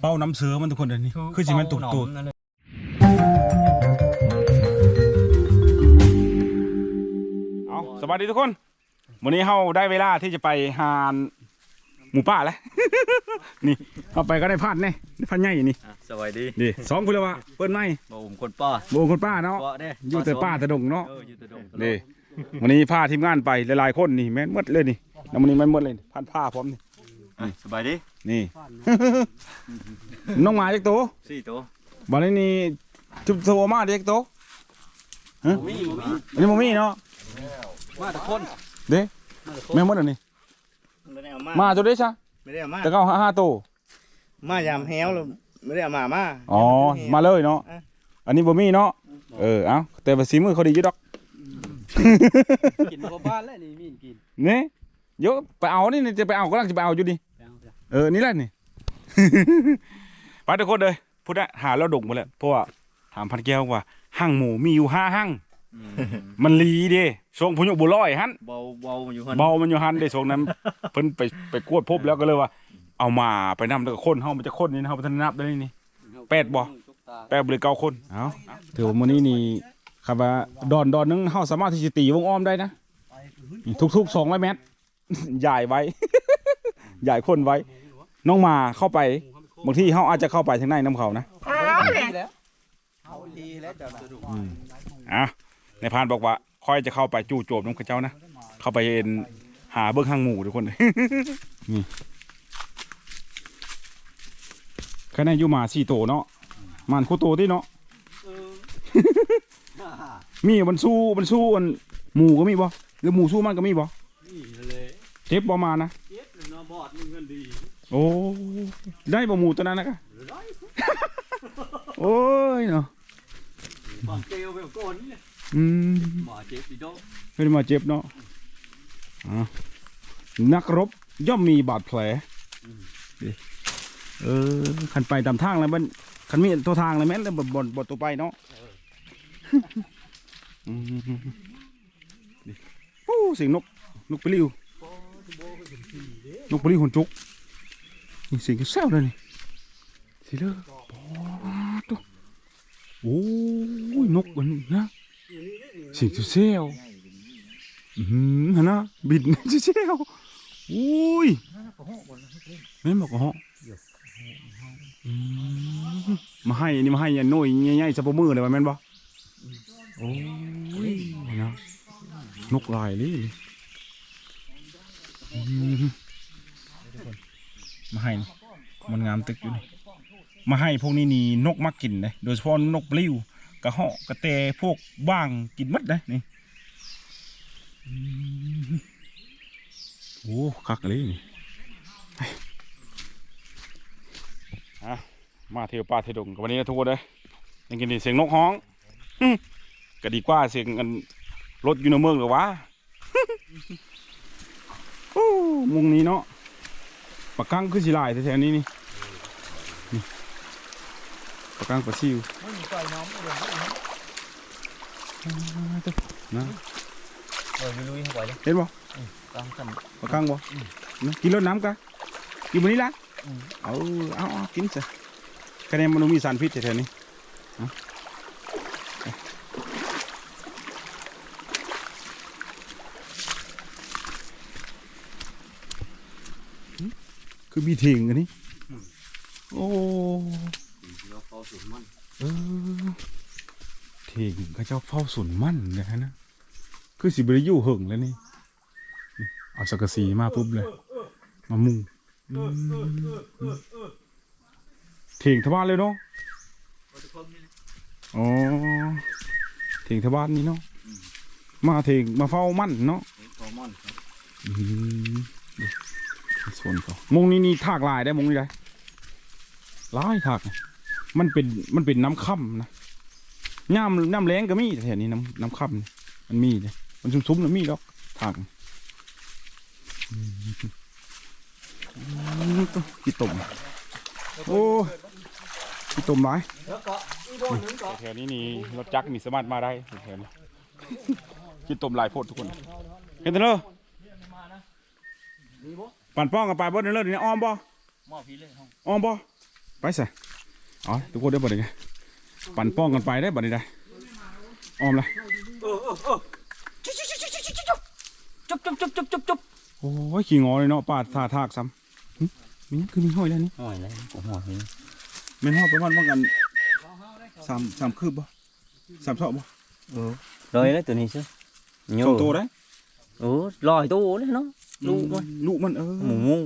เป้าน้ำเสือมันทุกคนเดี๋ยวนี้คือสิมันตุดตุดนั่นเลยเอาสวัสดีทุกคนวันนี้เราได้เวลาที่จะไปหาหมูป่าแล้ว นี่เข้าไปก็ได้พันเนี่ยได้พันใหญ่นี่อะสวัสดีนี่สองคนแล้ววะเปิ้นไม้บ่ผมคนป้าโบคนป้าเนาะป้าเด้อยู่แต่ป้าแต่ดงเนาะเอออยู่แต่ดงนี่ วันนี้พาทีมงานไปหลายๆคนนี่แม่นหมดเลยนี่แล้ววันนี้แม่นหมดเลยพันผ้าพร้อมนี่อะสบายดีนี่ น้องหมาเด็กโตสี่ตัวบัดนี้นี่จุบโตมาเด็กโตฮะมีมีอันนี้บ่มีเนาะมาทุกคนเด้แม่นหมดอันนี้ไม่ได้เอามามาตัวเด้ซะไม่ได้เอามาแต่ก็เอาห้าโตมายามแฮวแล้วไม่ได้เอามามาอ๋อมาเลยเนาะอะอันนี้บ่มีเนาะเออเอ้าแต่ว่าสีมือเขาดีอยู่ดอก กินบ่บ้านแล้วนี่มีกินนี่เดี๋ยวไปเอานี่จะไปเอากำลังจะไปเอาอยู่ดิเออนี่แหละนี่ ไปทุกคนเลยพูดได้หาแล้วดงหมดแล้วเพราะว่าถามพันแก้วว่าห้างหมูมีอยู่ห้าห้างมันลีเด้ช่งพยุบุร้อยฮันเบาเบาอยู่หันเบามันอยู่ฮันได้ช่งนั้นเพิ่นไปไปกวดพบแล้วก็เลยว่า เอามาไปนำแล้วก็คนเฮามันจะคนนี่นะเฮาบ่ทันนับได้นี่แปดบ่แปลบริเก้าคนเอาถือว่ามื้อนี้นี่ ครับว่าดอนดอนหนึงเฮาสามารถที่จะตีวงอ้อมได้นะ ทุกๆ200เมตรใหญ่ไว้ ใหญ่คนไว้ น้องหมาเข้าไปบางทีเฮาอาจจะเข้าไปทางในน้ำเขานะเอาดีแล้วเจ้าน่ะอืมอะในพรานบอกว่าค่อยจะเข้าไปจู่โจมน้องเขาเจ้านะ เข้าไปเอ็นหาเบิ้งหางหมูทุกคนนี่แค่นั้นอยู่หมาสี่โตวเนาะมันคู่โตที่เนาะ มีมันสู้มันสู้อันหมูก็มีบ่หรือหมูสู้มันก็มีบ่นี่เลยเจ็บประมาณนะเจ็บเลยเนาะบอดมึงเงินดีโอ้ได้บ่หมูตัวนั้นนะกะโอ้ยเนาะบอดเกลียวไปก่อนนี่อืมหมาเจ็บอีโดไม่ได้มาเจ็บเนาะอะนักรบย่อมมีบาดแผลดิเออขันไปตามทางแล้วมันขันมีตัวทางเลยแม่นแล้วบนบนบนตัวไปเนาะอืมดิ โอ้เสียงนก นกปลิว นกปลิวหุ่นจุก นี่เสียงแซวเลยนี่สิเลอปอตัวโอ้ยนกมันนะเสียงเซลอือหือฮะนะบิดเซลอุ้ยแม่บอกเหรอมาให้นี่มาให้ยันโน่ยใหญ่ๆสะปมือเลยว่าแม่นบ่ โอ้ยนะนกลายเลยอืมาให้นะมันงามตึกอยู่นี่มาให้พวกนี้นี่นกมักกินเลยโดยเฉพาะนกปลิวกระเหาะกระแตพวกบ้างกินมัดเลยนี่โอ้คักเลยนี่อะมาเที่ยวป่าเที่ยวดงวันนี้นะทุกคนเลยยังกินด้เสียงนกฮ้องอื ก็ดีกว่าเสียงอันรถอยู่ในเมืองหรือวะโอ้มุงนี้เนาะปากกังคือสิหลายแถวๆนี้นี่นี่ปากกังปลาซิวนะเออลุยๆเข้าไปเลยเห็นบ่ตามกันปากกางบ่นะกินรดน้ำกะกินมื้อนี้ละเอาเอาเอากินซะคะแนนมันบ่มีสารพิษแถวๆนี้เอาหึ คือบีถิงอันนี้ โอ้เราเข้าสู่มันเออถิงเขาเจ้าเฝ้าสวนมั่นเลยนะ คือสิบริยูเหิงแล้วนี่นี่เอาสักกะสีมาปุ๊บเลย มามุงอืมเถียงทบ้านเลยเนาะอ๋อเถียงทบ้านนี่เนาะ มาเถียงมาเฝ้ามั่นเนาะคอมอนอืมดู ส่วนเขามงนี้นี่ถากลายได้มงนี้ได้ลายถากนะมันเป็นมันเป็นน้ำค่ำนะน้ำน้ำแรงก็มีแถวนี้น้ำน้ำค่ำนี่มันมีเลยมันซุ้มๆนะมีดอกถากอืมอืมตัวกี่ตุ่มโอ้กี่ตุ่มหลายแล้วก็อีโดนนึงก็แถวนี้นี่รถจักรมีสามารถมาได้แถวนี้กินต้มหลายโพดทุกคนเห็นตัวเด้อ ปั่นป้องกันไปลาบดในเลิศนี่อ้อมบ่อพีออมบ่ไปสิอ๋อทุกคนได้บ่ได้ปั่นป้องกันไปได้บ่ได้ได้อ้อมเลยจุบจุบจุบจุบจุบจุบโอ้ยขี่งอเลยเนาะปาดท่าทากซ้ำมีนี่คือมีห้อยแล้วนี่ห้อยแล้วกูห้อยนี่มันห้อยประมาณว่ากันสามสามคืบบ่สามเสาบ่เออลอยแล้วตัวนี้ใช่ไหมสองตได้โอ้ลอยตเลยเนาะ nó lu มันลูกมันเออหมูมู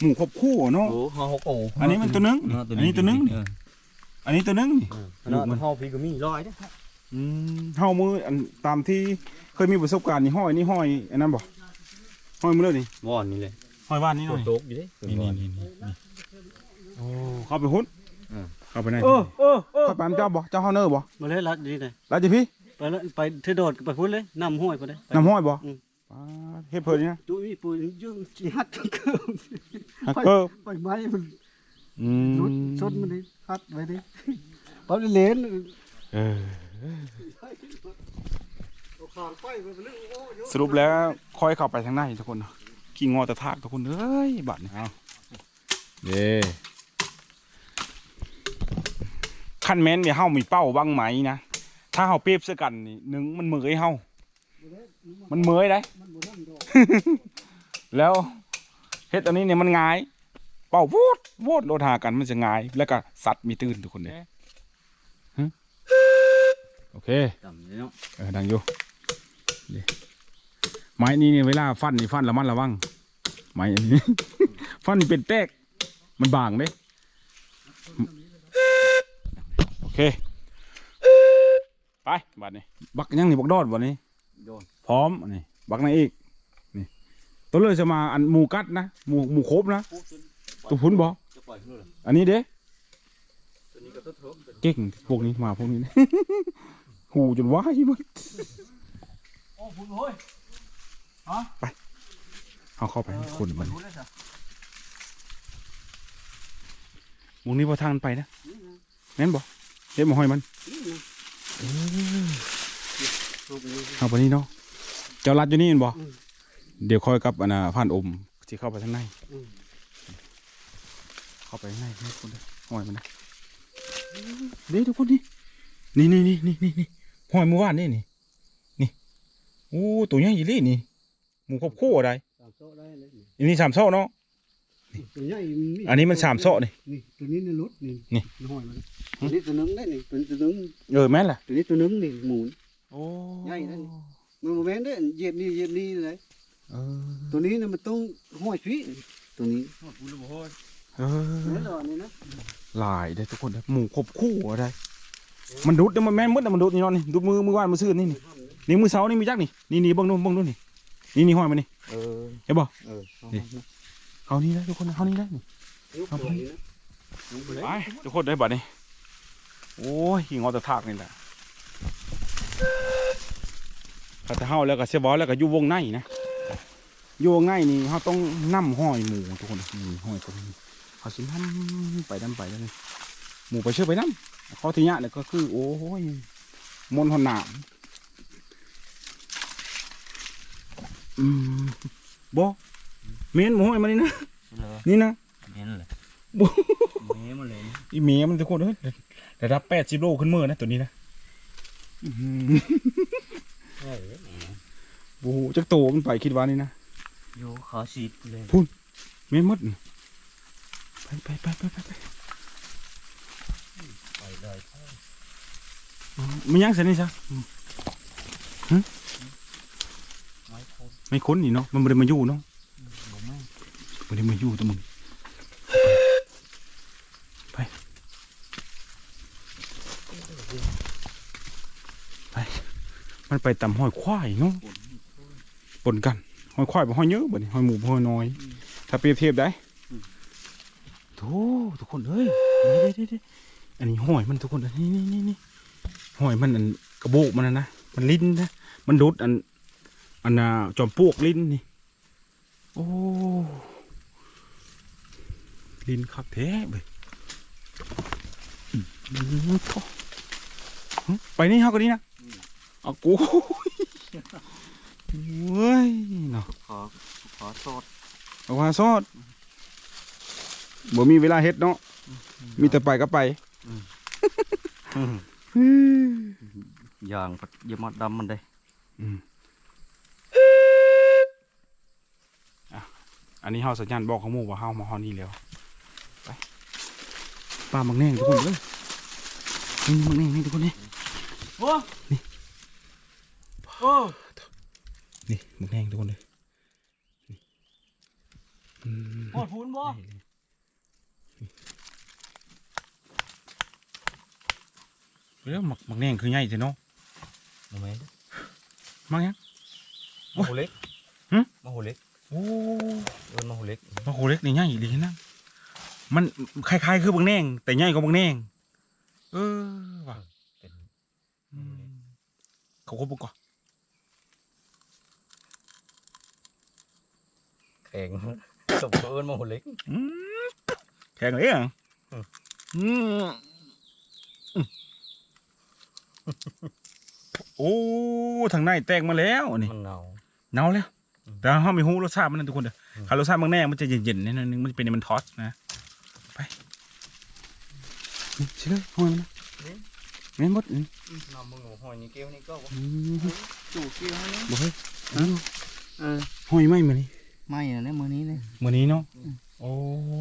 หมูครบคู่เนาะ ừ họ họ cổ อันนี้มันตัวหนึงนี่อันนี้ตัวหนึงนี่อันนี้ตัวหนึงนี่ nó họ phi của mình lòi đấy อืมเฮามืออันตามที่เคยมีประสบการณ์นี่ห้อยนี่ห้อยอันนั้นบ่ห้อยมือเลยนี่ ngon như này ห้อยบ้านนี่หน่อย tốt gì đấy นี่นี่นี่นี่โอ้เข้าไปหุ้นอืมเข้าไปไหนเออเออเออเข้าไปมันเจ้าบ่เจ้าเฮาเนอร์บ่มาเลยรัดดีหน่อยแล้วจิพี่ไปแล้วไปเธอโดดไปพุ่นเลยนำห้วยไปเลยน้ำห้อยบ่อืม ปาดเฮ็ดเพิ่นนี่นะจุ้ยปุยยื่งจีฮัดทั้งเกิมฮักเกอร์ไปไม้มันอืรุดมชนมันดิฮัดไว้ดิปั๊บเลนเออเอาขางไปไปเรื่องโอ้ยสรุปแล้วค่อยเข้าไปทางในทุกคนเนาะขี้งอตะทากทุกคนเอ้ยบัดนี่เอาเด้คันแม่นเนี่ยเฮามีเป้าบ้างไหมนะถ้าเฮาเปรียบซะกันนี่หนึ่งมันเหมยเฮามันเหมยได้มันบ่นั่นดอก แล้วเฮ็ดอันนี้เนี่ยมันง่าย เป่าวูดวูดโลดหากันมันจะง่าย แล้วก็สัตว์มีตื่นทุกคนเลยฮะโอเค tầm đấy nó เออดังอยู่นี่ไม้นี้เนี่ยเวลาฟันนี่ฟันระมัดระวังไม้อันนี้ฟันนี่เป็นแตกมันบางเด้โอเค ไปบัดนี้ บักยังนี่บักดอดบัดนี้ Đồn. พร้อมอันนี้บักไหนอีกนี่ ตัวเลยจะมาอันหมูกัดนะหมูหมูครบนะ ตัวพุ้นบออันนี้เด้เก่งพวกนี้มาพวกนี้ หูจนว้ายหมด ô phun thôi เอาเข้าไปคนมันพวงนี้พอทางไปนะแม่นบ่เห็นบ่ห้อยมันเอาไปนี่เนาะเจ้ารัดอยู่นี่เห็นบ่ เดี๋ยวคอยกับอันน่ะผ่านอมที่เข้าไปทางในเข้าไปข้างในให้คนเด้อห้อยมันนะเด้ทุกคนนี่นี่นี่นี่นี่นี่ห้อยเมื่อวานนี่นี่นี่โอ้ตัวใหญ่ยี่ลี่นี่หมูครบคู่อะไรสามโซ่ได้เลยนี่อันนี้สามโซ่เนาะตัวใหญ่อันนี้มันสามโซ่นี่นี่ตัวนี้ในรถนี่นี่ห้อยมันตัวนี้ตัวนึงได้นี่ตัวนี้ตัวนึงเออแม่นแหละตัวนี้ตัวนึงนี่หมุนโอ้ใหญ่นั่นมันโมเมนต์ได้เหยียบนี่เหยียบนี่เลยเออ ตัวนี้เนี่ยมันต้องห้อยฟีตัวนี้ phun được một hơi เอเนื้ออดอกนี่นะหลายได้ทุกคนนะหมูครบคู่อะไรมันดูดเดี๋ยวมันแม่นมืดนะมันดูดนี่เนอนนี่ดูดมือมือวานมือซื่อนี่นี่นี่มือเสานี่มีจักนี่นี่นี่เบิ่งนู่นเบิ่งนู่นนี่นี่นี่ห้อยมันนี่เออเห็นบ่เออเอานี่มาเอานี่ได้ทุกคนนะเอานี่ได้นี่ยุบตัวนี้นะยุบไปเลยไปทุกคนได้บัดนี่โอ้ยหิงอตะทากนี่แหละถ้าจะเฮาแล้วก็เสียบอแล้วก็อยู่วงในนะ อยู่วงในนี่เฮาต้องนํห้อยหมูทุกคนนี่ห้อยตัวนี้เขาสินํไปนํไปแล้วนี่หมูไปเชื่อไปนํเขาทีเนี้ยเนี่ยก็คือ โอ้ยมนต์หนหนามอืมบ่เมนหมูห้อยมานี่นะ rồi นี่นะ nên là Bố. mé mà lên อีเมียมันทุกคนเฮ้ยได้รับแปดสิบโลขึ้นมือนะตัวนี้นะอื้อหือ Này đấy nè โอ้โหจักโตมันไปคิดว่านี่นะ vô khó xịt lên เมียนหมดนี่ไปไปไปไปไปไป phải đời อ๋อไม่ยังเสร็จนี่ซะอืมหึ máy khôn ไม่ค้นนี่เนาะมันไม่ได้มาอยู่เนาะ bố mẹ ไม่ได้มาอยู่ตัวมึงไปไป มันไปตำห้อยควายเนาะปนกัน ห้อยควายบ่ห้อยเยอะบ่นี่ห้อยหมูบ่ห้อยน้อย ถ้าเปรียบเทียบได้โธ่ทุกคนเอ้ยนี่นี่นี่อันนี้ห้อยมันทุกคนอันนี้นี่นี่นี่ห้อยมันอันกระโบกมันนะนะมันลิ้นนะมันดูดอันอันน่ะจอมปลวกลิ้นนี่โอ้ลิ้นคักแท้เว้ยอืมโถ่หึไปนี่เฮากันนี่นะเอากู เว้ยเนาะขอขอโทษเอาว่าซอดบ่มีเวลาเฮ็ดเนาะมีแต่ไปก็ไปอย่างพัดอยามาดำมันได้อันนี้เฮาสัญญาณบอกเขาหมู่ว่าเฮามาฮอดนี่แล้วไปปลามังแนงทุกคนเอ้ยนี่มังแนงนี่ทุกคนนี่โอ้โอ้ นี่มังแนงทุกคนเลยนี่อืมหมดพูนบ่เรื่องมักมังแนงคือใหญ่แท้เนาะมาไหมมังยังมาหูเล็กหึมาหูเล็กโอ้เอินมาหูเล็กมะโขเล็กนี่ใหญ่ดีนะมันคล้ายๆ คือบังแนงแต่ใหญ่กว่าบังแนงเออว่ะเป็นอืมเขาคบก่อน แข็งสมกับเอินมาหูเล็กอืมแข็งเลยอะอืมอืมอืมโอ้ทางในแตกมาแล้วนี่มันเนาเนาแล้วอืมแต่เขาไม่รู้รสชาติมันนะทุกคนเด้ออมถ้ารสชาติบางแน่มันจะเย็นๆนิดนึงมันจะเป็นมันทอสนะไปนี่ชิเลยห้อยมันนะแม่นหมดอืมน้ำมึงหัวหอยนี่เกี้ยวนี่ก็บ่อืมจู่เกี้ยวนี่บ่เฮ้ยเออห้อยไหมมานี่ ไม่นะเนี่ยมือนี้เนี่ยมื้อนี้เนาะโอ้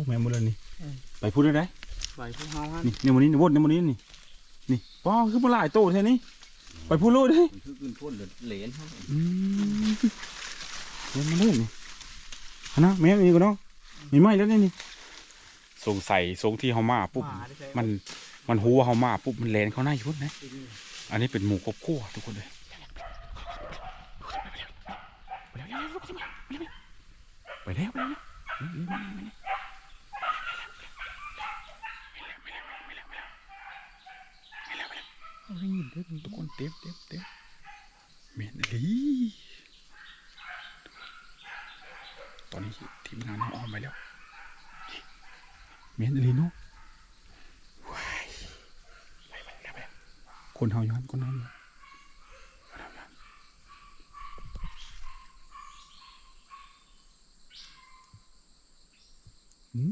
แม่นหมดเลยนี่อืมไปพูดได้ไดใบพวกเฮาฮะนี่เนี่ยมื้อนี้นี่วดเนี่ยมื้อนี้นี่นี่ป้อคือบ่หลายโตแท้นี่ไปพูดเลยเด้มันคือกินพ่นเหลนฮะอืมเดี๋ยวมาเล่นนี่ฮะนะแม่นี่ก็เนาะมีไม้แล้วเนี่ยนี่สงสัยสงที่เฮามาปุ๊บมันมันหูว่าเฮามาปุ๊บมันแลนเข้าหน้าอยู่พุ่นนะอันนี้เป็นหมูครบครัวทุกคนเลย ไปแล้วไปแล้วทุกคนเต็มเต็มเต็มเมนลีตอนนี้ทีมงานเราออกไปแล้วเมียนอลีเนาะคนเฮาอยู่หันคนเฮาอยู่คนเฮาอยู่หัน หื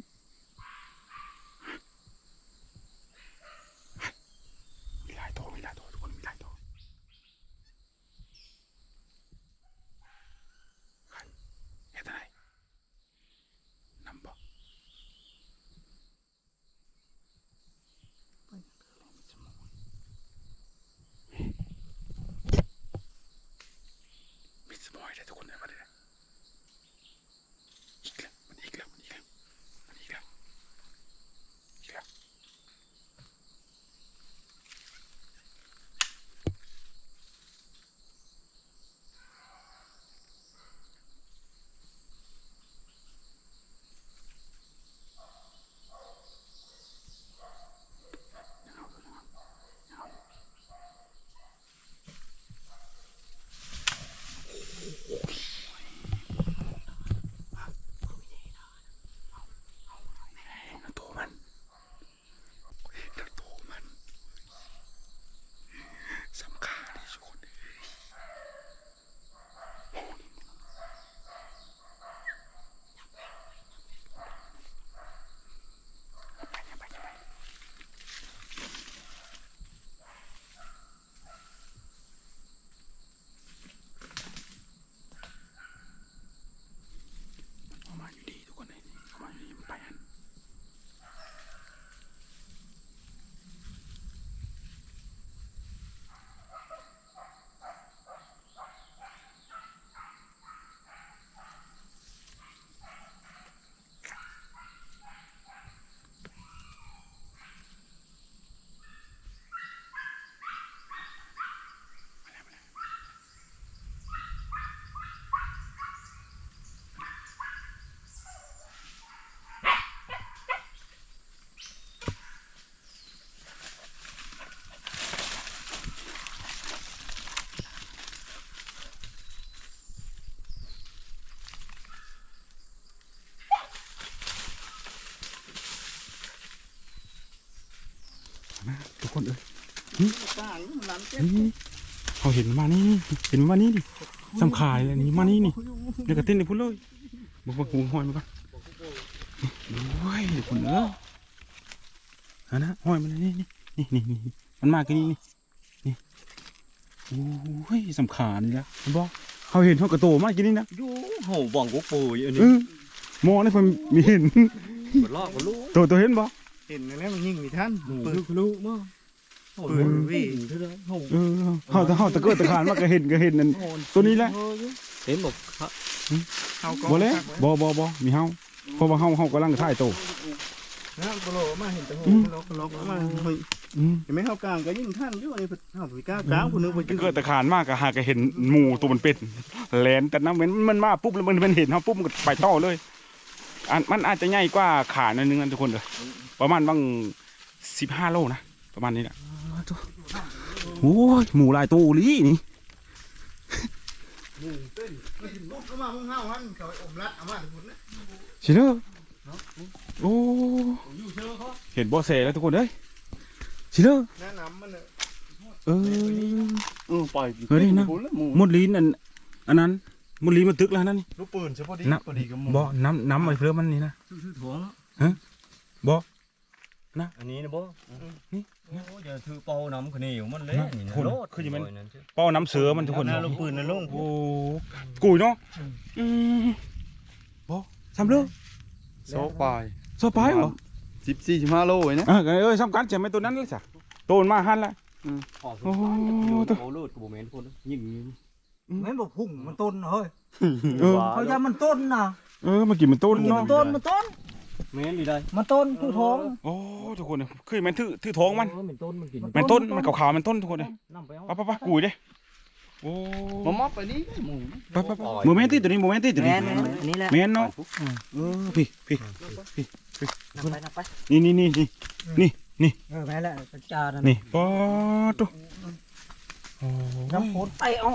เอ้ยต่างมันนั้นเจ็บนี่เขาเห็นมานี่เห็นมานี่ดิสำคายเลยนี่มานี่นี่เดี๋ยวก็เต้นในพุ่นเลยบอกว่าหูห้อยมาก่อนนี่โอ้ยเดี๋ยวพุ่นเออฮะนะห้อยมันนี่นี่นี่นี่นี่มันมากันนี่นี่นี่โอ้ยสำคาญนี่ละเห็นบอกเขาเห็นเขากระโตมากินนี่นะอยู่โหบ่องกุ๊กปูอยู่อันนี้มองนี่เพิ่นมีเห็นบ่ลอกบ่รู้ตัวตัวเห็นบ่เห็นแล้วมันยิงมีท่านปืนนรู้มั้ง ปืยนวิ่วิ่งเท่านั้นโหเออเฮาแต่เฮาตะเกิดตะขานมาก็เห็นก็เห็นนั่น ตัวนี้แหละ เห็นบอกครับเฮาก็บ่แล้วบ่บ่บ่มีเฮาเพราะว่าเฮาเฮากำลังถ่ายโตนะกโลมาเห็นแต่โหอืมกโลกโลกมาเฮ้ยอืมเห็นไหมเฮากลางก็ยิงท่านอยู่นี่เพิ่นเฮาไปกลางกลางผู้นึงบ่ตะจื้อเกิดตะขานมากก็หาก็เห็นหมูตัวมันเป็นแลนแต่น้ำมันมันมาปุ๊บแล้วมันมันเห็นเฮาปุ๊บมันก็ไปต่อเลยอันมันอาจจะใหญ่กว่าขาหน่อยนึงนะทุกคนเด้อประมาณบาง15โลนะประมาณนี้แหละ โอ้ยหมูหลายตัวอีหลีนี่ลูกก็มามึงเฮาหันเขาอมรัดเอามาพุ่นนะสิเด้อโอ้เห็นบ่แสแล้วทุกคนเอ้ยสิเด้อแนะนำมันน่ะเออเออปล่อยเฮ้ยนี่นะพุ่นแล้วหมูมดลิ้นอันอันนั้นมดลิ้นมันตึกแล้วนั่นนี่ลูกปืนใช่พอดีนับพอดีกับหมูบ่น้ำน้ำไอ้เพื่อมันนี่นะถือถั่ว แล้วอันนี้นะบ่นี่โอ้ยอย่าถือเป่าน้ำคนนี้อยู่มันเละนี่นะคุณโลดคือจะมันโยนั่นสิเป้าน้ำเสือมันทุกคนหน้าลูกปืนนะลุงโอ้กุยเนาะอืมบ่ซ้ำเด้อโซปลายสบายเหรอสิบสี่สิบห้าโลไว้นะเออเอ้ยซ้ำกันจะไม่ตัวนั้นเลยจ้ะตัวมันมาหันละออกโอ้โหตัวโอ้โลดกับโมเมนต์คนยิงยิงแม่นบอกพุ่งมันต้นเฮ้ยเออเขายามันต้นนะเออเมื่อกี้มันต้นมันเนาะต้นมันต้น แม่นดีได้มันต้นคือท้องโอ้ทุกคนเนี่ยคือมันถือถือท้องมันเออมันต้นมันกินมันต้นมันขาวๆมันต้นทุกคนเลยน้ำไปเอาไปไปไปกุยเด้โอ้มามอบไปนี่หมูไปไปไปโมเมนต์ที่ตัวนี้โมเมนต์ที่ตัวแม่นี้นแม่นอันนี้แหละแมนเนาะเออพี่พี่นับไปนับไปนี่นี่นี่นี่เออแม่นแหละกระจาดนี่ปอตุโอ้น้ำโพนไปเอา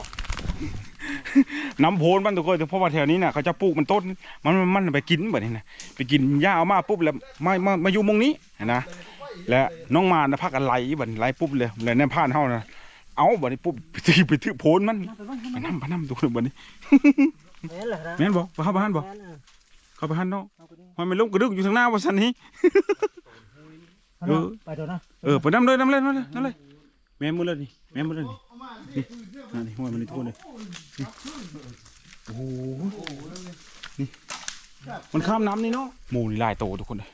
น้ำโพนบ้านทุกคนเพราะว่าแถวนี้น่ะเขาจะปลูกมันต้นมันมันมันไปกินแบบนี้นะไปกินหญ้าเอามาปุ๊บแล้วมามามาอยู่หมองนี้นะและน้องมานะพักอะไรบัดไหลปุ๊บเลยแล้วในผ่านเฮานะเอาบัดนี้ปุ๊บไปถือไปถือโพนมันไปนำไปนำทุกคนบัดนี้แม่นเลยนะแม่นบ่ไปเข้าไปหันบ่แม่นเออเข้าไปหันเนาะมันไม่ลงกระดึกอยู่ทางหน้าว่าซั่นนี้เอาเนาะไปเถอะนะเออไปนำเลยนำเลยนำเลยนำเลยแม่นหมดเลยนี่แม่นหมดเลยนี่ นี่อ่านี่ห้อยมันนี่ทุกคนเลยนี่โอ้โหนี่มันข้ามน้ำนี่เนาะหมูนี่หลายโตทุกคนเลย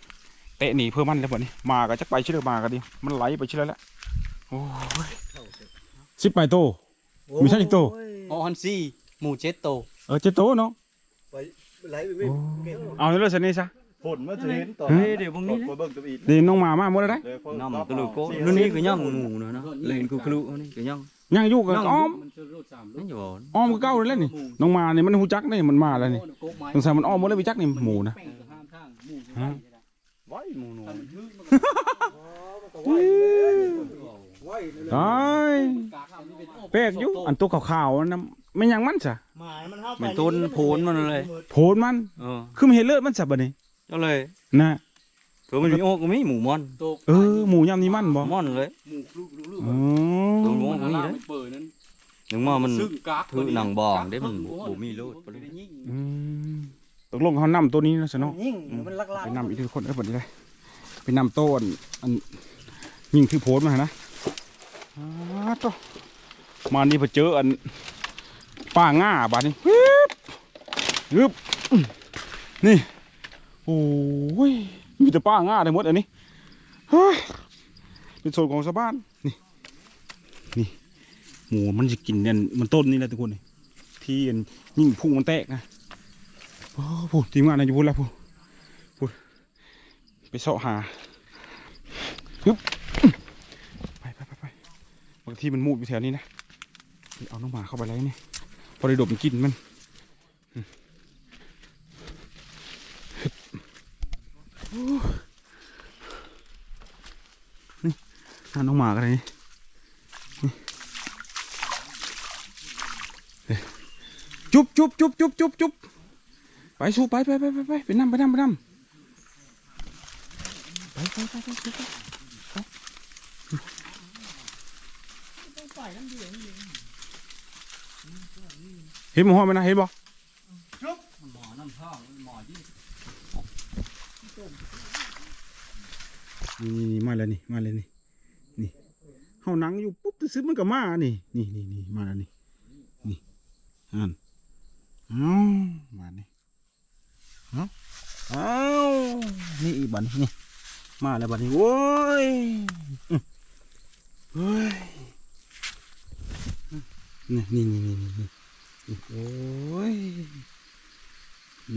เตะหนีเพื่อมันแล้วบ่นี่มาก็จักไปเชื่อมาก็ดีมันไหลไปเชื่อแล้วโอ้ยสิบไปโตมีท่านอีกตัวอ๋อฮันซี่หมูเจ็ดโตเออเจ็ดโตเนาะไหลไปโอ้เอาเลยสันนี่ซะผลมาจะเห็นต่อฮะเฮ้ยเดี๋ยวพวกนี้ไปเบิ่งตัวอีกเดี๋ยวน้องหมามาหมดแล้วได้น้ำตะลุโก้รุ่นนี้ก็ย่างหมูนะนะเล่นกูคลุนี่ก็ย่าง ยังอยู่กับอ้อมนั่นอยู่บ่อ้อมก็เก้าเลยนี่น้องหมานี่มันหูจักนี่มันมาแล้วนี่สงสัยมันอ้อมหมดเลยไปจักนี่หมูนะฮะไว้หมูหนูไอ้ยแปลกอยู่อันตัวขาวๆนั่นไม่ยังมันจ้ะหมามันเฮาไปมันต้นโพนมันเลยโผลมันเออคือมันเห็นเลือดมันสับบ่นี่ก็เลยนะ ตัวมันมีโอ้ก็มีหมูมอนเออหมูยำนี่มันบ่มอนเลยอ๋อตัวหมูก็มีเลยถึงว่ามันถือหนังบองได้มันบ่มีโลดอืมตกลงเขานำตัวนี้นะสนองยิ่งมันลักลาไปนำอีกทีคนเอ้ยปดนี้เลยไปนำโต้นอันยิงที่โพสต์มานะอ้าวโต้มานี่พอเจออันป้าง่าบาดนี้ฮึบฮึบอื้อนี่โอ้ย มีแต่ป้าง่าได้หมดอันนี้เฮ้ยเป็นส่วนของชาวบ้านนี่นี่หมูมันจะกินเนี่ยมันต้นนี่แหละทุกคนที่อันยิ่งพุ่งมันแตกนะโอ้พูดทีมงานนายจะพูดแล้วพูดไปเสาะหาฮึบไปไปไปไปบางทีมันมูดอยู่แถวนี้นะเอาน้องหมาเข้าไปแล้วนี่พอได้ดมกลิ่นมันอืมฮึบโอ้ นี่หาน้องหมากันเลยนี่จุบจุบจุบจุบจุบจุบไปสู้ไปไปไปไปไปไปนั่งไปนั่งไปนั่งไปไปไปไปไปไปเห็นหมูห้อยไหมนะเห็นบ่หมอน้ำท่องหมอที่ นี่มาแล้วนี่มาแล้วนี่นี่เฮานั่งอยู่ปุ๊บซื้อมันก็มานี่นี่นี่นี่มาแล้วนี่นี่อันอ้ามานี่เอาอ้านี่อีบันนี่มาแล้วบัดนี้โว้ยอื้อเฮ้ยนี่นี่นี่นี่นี่โอ้ย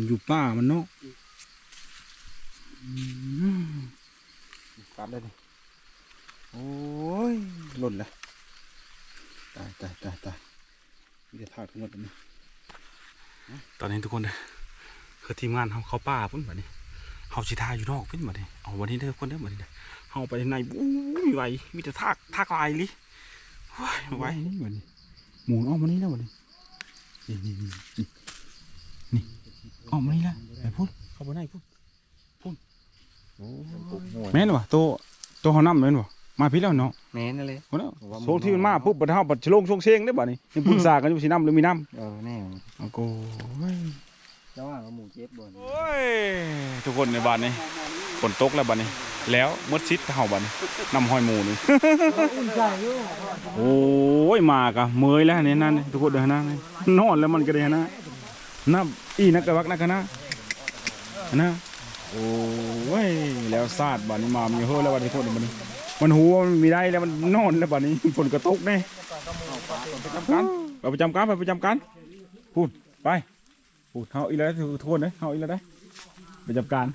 อยู่ป่ามันเนาะ กัดเลยนี่โอ้ยหล่นลยตายตายตายตายมีแต่ทากทั้งหมดเลยตอนนี้ทุกคนเคือทีมงานเขาเขาป่าพุ่นแบบนี้เขาชิทาอยู่นอกพุ่นแบบนี้เอาวันนี้เด้อคนเด้อแบบนี้เขาไปในอู้ยไหวมีแต่ทากทากลายลิว้ายไหวนี่แบบนี้หมุนออกมานี่แล้วแบบนี้นี่นี่นี่นี่ออกมานี่แล้วไปพุ่นเขาไปในพุ่นพุ่น แม่นวะโตโตเขานำแม่นวะมาพี่แล้วเนาะแม่นั่นเลยโอ้แล้วโซงที่มันมาปุ๊บบัดเฮาบัดชะโลงชงเชงได้อบัดนี้ยังปรึกษากันอยู่สิน้ำหรือมีน้ำเออแน่เอาโกยเจ้าว่าหมูเจ็ดบนโอ้ยทุกคนในบ้านนี้ฝนตกแล้วบัดนี้ แล้วมดซิดเฮาบัดนี้นำห้อยหมูนี่โอ้ยมากะเมยแล้วเนี่ยนั่นนี่ทุกคนเด้อนะนี่นอนแล้วมันก็ได้นะน้ำอีนักกะวักนักกะนะนะ โอ้ยแล้วซาดบัดนี้มามีเฮ้อแล้วบัดนี้โทษบัดนี้มันหัวมันมีได้แล้วมันนอนแล้วบัดนี้ฝนกระตกแน่ไปประจำการไปประจำการไปประจำการพูดไปพูดเฮาอีแล้วทุกคนเด้ยเฮาอีแล้วได้อประจำการ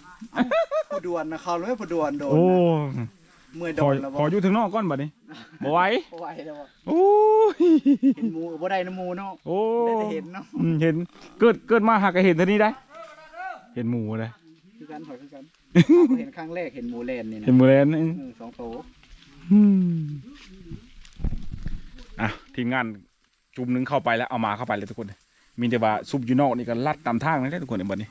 ผู้ดวนนะเขาเลยผู้ดวนโดนโอ้นะเมื่อยโดขอนแล้วขออยู่ถึงนอกก่อนบัดนี้บ่ไหวบ่ไหวแล้วบ่โอ้ยเห็นหมูบ่ได้น้ำหมูเนาะโอ้ได้แต่เห็นเนาะอืมเห็นเกิดเกิดมาหักก็เห็นเท่านี้ได้ เห็นหมูเลยคือ กันหอยคือกันเอาเห็นครั้งแรกเห็นหมูแลนนี่นะเห็นหมูแลนนี่เออสองโตอืมอะทีมงานจุ่มหนึงเข้าไปแล้วเอามาเข้าไปเลยทุกคน มีแต่ว่าซุปอยู่นอกนี่ก็ลัดตามทางนั่นแหละทุกคนในบัดนี้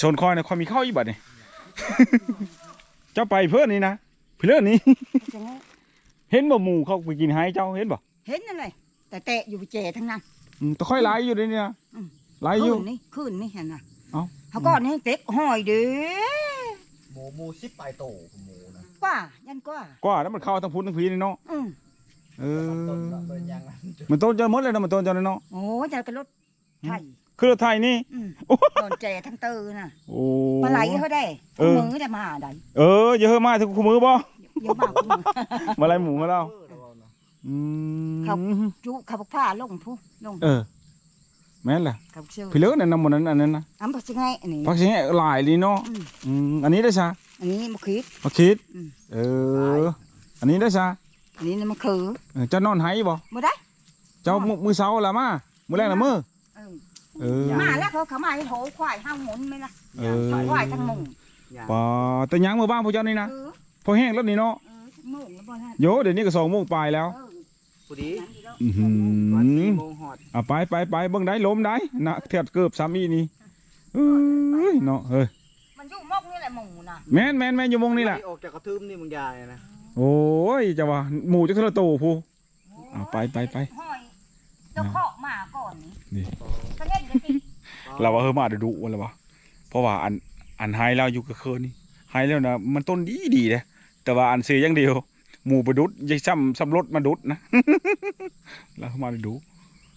ชนคอยเนี่ยคอยมีเข้าอีกบัดนี่เจ้าไปเพื่อนนี่นะเพื่อนนี่จังไงเห็นบ่หมูเขาไปกินไห้เจ้าเห็นบ่เห็นอะไรแต่เตะอยู่เจทั้งนั้นอืมแตะค่อยไหลอยู่เลยเนี่ยอืมไหลอคืยู่นนี่คืนนี่เห็นน่ะ เอ้าเขาก็นี่เต็กหอยเด้หมูหมูสิบปลายโตหมูนะกว่ายันกว่ากว่าแล้วมันเข้าทั้งพุ้นทั้งพีนี่เนาะอืมเออต้นละเป็นยังไงมันต้นจะหมดเลยนะมันต้นจะเนาะโอ้จะกระรถไทยคือรถไทยนี่ อืมโดนเจทั้งเตอน่ะโอ้ ปลาไหลเขาได้เออ มือได้มาได้เอออย่าเฮอะมาถึงคู่มือบ่เยอะมากมือ มาไล่หมูมาแล้วอืมครับจุขับผ้าลงผู้ลงเออ แม่นแหละขับเชือกพี่เลิกนั่นนำหมดนั้นอันนั้นนะอันปัจจัยอันนี้พักสิงหลายลีเนาะอืมอืมอันนี้ได้ซะอันนี้มะขิดมาคิดอืมเออ อันนี้ได้ซะอันนี้มะคือเออเจ้านอนไห้บ่บ่ได้ เจ้ามือมือเช้าละมามือแรกละมือเออเออมาแล้วเขาเขามาให้โถควายห้าหมุนไหมล่ะเออควายทั้งมุงปอแต่ยังมือบ้านพวกเจ้านี่นะเออพอแห้งแล้วนี่เนาะเออทั้งมุงแล้วบ่ฮะโยเดี๋ยวนี้ก็สองโมงปลายแล้ว เออผู้ดีนั่นดีแล้วอือหืวันอสี่โมงหอดเอาไปไปไปเบิ่งได้ล้มได้นะเทียบเกือบสามีนี่เอ้ยเนาะเฮ้ยมันอยู่มอกนี่แหละหมูน่ะแม่นแม่นแม่นอยู่โมงนี่แหละออกจากกระทืมนี่มึงยายนะโอ้ยจะว่าหมูจะเทะโตผู้ เอาไปไปไป ห้อยเจ้าเคาะมาก่อนนี่นี่ก็เล่นกันสิเราว่าเฮอมาเดี๋ยวดุวะเราวะเพราะว่าอันอันไฮเราอยู่กับเคินนี่ไฮแล้วนะมันต้นดีดีเลยแต่ว่าอันเสียอย่างเดียว หมูไปดุดยัยซ้ำซ้ำรถมาดุดนะเราเข้ามาเดี๋ยวดุ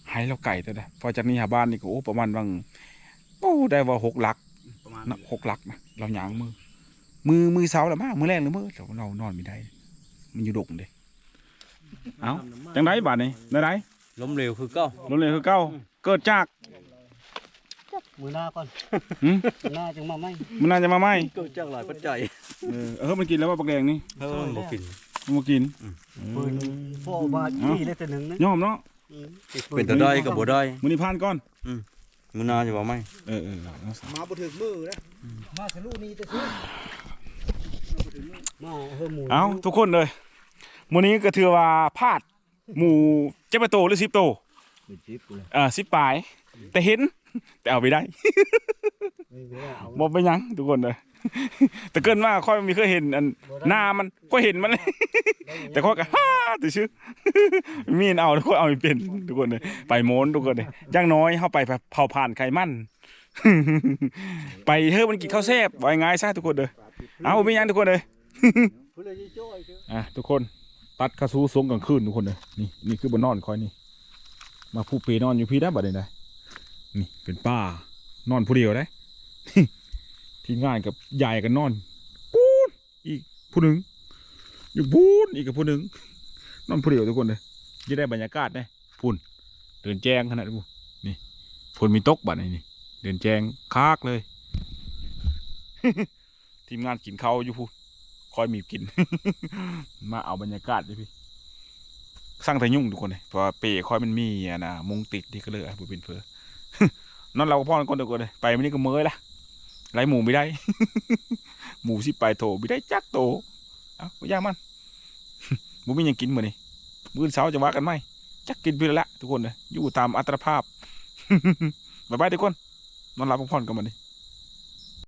ไฮเราไก่แต่ละพอจากนี้หาบ้านนี่ก็โอ้ประมาณบางโอ้ได้ว่าหกหลักประมาณนะหกหลักนะเราหยางมือ มือมือเสาละมากมือแรงหรือมือเราเรานอนไม่ได้ มันอยู่ดงเด้เอาจังไดบาดนี้ได้ไดล้มเร็วคือเก็รถเลยคือเก้าเกิดจากมือหน้าก่อนหืมมือหน้าจึงมาไหมมันน่าจะมาไหมเกิดจากหลายปัจจัยเออเออมันกินแล้วว่าปลาแดงนี่เออบ่กินมัน มากินปืนโฟบาจี้ได้แต่หนึ่งนะยอมเนาะเป็นตัวด้อยกับบ่ด้อยมือนี้พานก่อนมื้อหนาจะว่าไหมเออเออเอาซะมาบ่ถึงมือนะมาสลูนี่แต่ซื้อมาเฮ้หมูเอาทุกคนเลยมือนี้ก็ถือว่าพลาดหมูเจ็ดโตวหรือสิบโตวเป็นจิ๊บเลยเออสิบปลาย แต่เห็นแต่เอาไปได้นี่ไม่ได้เอาบ่ไปนหยังทุกคนเลย แต่เกินว่าค่อยมีเคยเห็นอันหน้ามันก็เห็นมันเลยแต่ค่อยก็ฮ่าแต่ชื่อมีนเอาทุกคนเอาไม่เป็นทุกคนเลยไปโมนทุกคนเลยอย่างน้อยเข้าไปเผาผ่านไขมันไปเฮ้ยมันกินข้าวแซ่บไว้ง่ายซะทุกคนเลยเอาไม่ยังทุกคนเลยเพื่อจะช่วยคืออะทุกคนตัดกระซูสงกลางคืนทุกคนเลยนี่นี่คือบนนอนคอยนี่ มาผู้เปนอนอยู่พี่ได้บัดนี้ได้นี่เป็นป้านอนผู้เดียวได้ ทีมงานกับยายกันนอนปูนอีกผู้หนึ่งอยู่ปูนอีกกับผู้หนึ่งนอนผู้เดียวทุกคนเลยจะได้บรรยากาศได้พุ่นเดินแจ้งขนาดนี้นี่ฝนมีตกบัดนี้นี่เดินแจ้งคากเลย ทีมงานกินเขาอยู่พูนคอยมีกิน มาเอาบรรยากาศเลยพี่สร้างแต่ยุ่งทุกคนเลยเพราะว่าเปคอยมันมีนะมุงติดที่ก็เลยอะบุเป็นเพอนอนเราก็พ่อนคนเดียวกันเลยไปมันนี่ก็เมยละ ไล่หมูไม่ได้ หมูสิไปโถไม่ได้จักโตเอาไม่ยากมันหมูไม่ยังกินเหมือนนี่มื้อเช้าจะว่ากันไหมจักกินไปแล้วละทุกคนเลยอยู่ตามอัตราภาพบายบายทุกคนนอนหลับพักผ่อนกันมาดิ